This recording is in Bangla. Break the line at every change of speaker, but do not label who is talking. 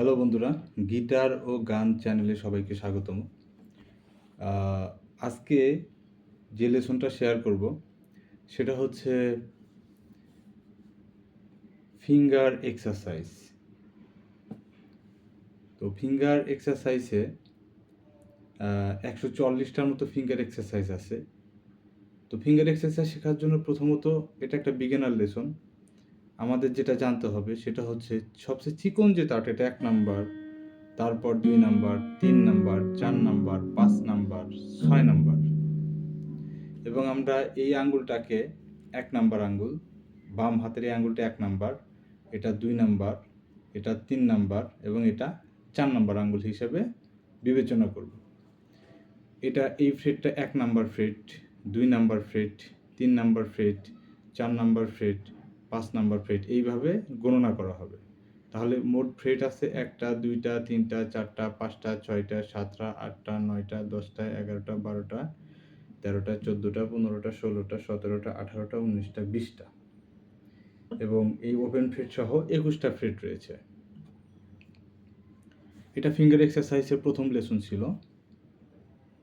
হ্যালো বন্ধুরা। গিটার ও গান চ্যানেলে সবাইকে স্বাগতম। আজকে যে লেসনটা শেয়ার করব, সেটা হচ্ছে ফিঙ্গার এক্সারসাইজ। তো ফিঙ্গার এক্সারসাইজে একশো চল্লিশটার মতো ফিঙ্গার এক্সারসাইজ আছে। তো ফিঙ্গার এক্সারসাইজ শেখার জন্য প্রথমত এটা একটা বিগিনার লেসন। আমাদের যেটা জানতে হবে সেটা হচ্ছে সবচেয়ে চিকন যে তাট এটা এক নাম্বার তারপর দুই নাম্বার তিন নাম্বার চার নাম্বার পাঁচ নাম্বার ছয় নাম্বার। এবং আমরা এই আঙ্গুলটাকে এক নাম্বার আঙ্গুল বাম হাতের এই আঙ্গুলটা এক নাম্বার এটা দুই নাম্বার এটা তিন নাম্বার এবং এটা চার নাম্বার আঙ্গুল হিসেবে বিবেচনা করব। এটা এই ফ্রেটটা এক নাম্বার ফ্রেট দুই নাম্বার ফ্রেট তিন নাম্বার ফ্রেট চার নাম্বার ফ্রেট পাঁচ নাম্বার ফ্রেট এইভাবে গণনা করা হবে। তাহলে মোট ফ্রেট আছে একটা, দুইটা, তিনটা, চারটা, পাঁচটা, ছয়টা, সাতটা, আটটা, নয়টা, দশটা, এগারোটা, বারোটা, তেরোটা, চোদ্দোটা, পনেরোটা, ষোলোটা, সতেরোটা, আঠারোটা, উনিশটা, বিশটা। এবং এই ওপেন ফ্রেট সহ একুশটা ফ্রেট রয়েছে। এটা ফিঙ্গার এক্সারসাইজের প্রথম লেসন ছিল।